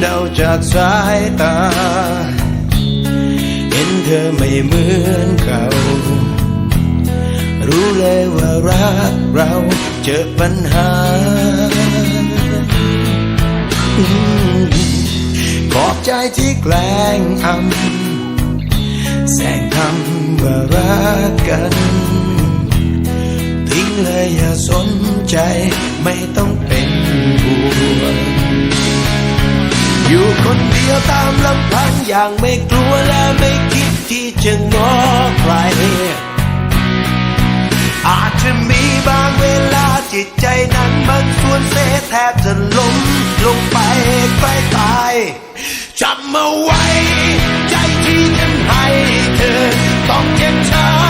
เดาจากสายตา เห็นเธอไม่เหมือนเขา รู้เลยว่ารักเราเจอปัญหา ขอบใจที่แกล้งอำแสงทำว่ารักกันทิ้งเลยอย่าสนใจไม่ต้องเป็นห่วง ดียวตามลำพังอย่างไม่กลัวและไม่คิดที่จะง้อใคร อาจจะมีบางเวลาจิตใจนั้นมันส่วนเสแทบจะล้มลงไปใกล้ตายจำเอาไว้ ใจที่ฉันให้เธอต้องเจ็บช้ำ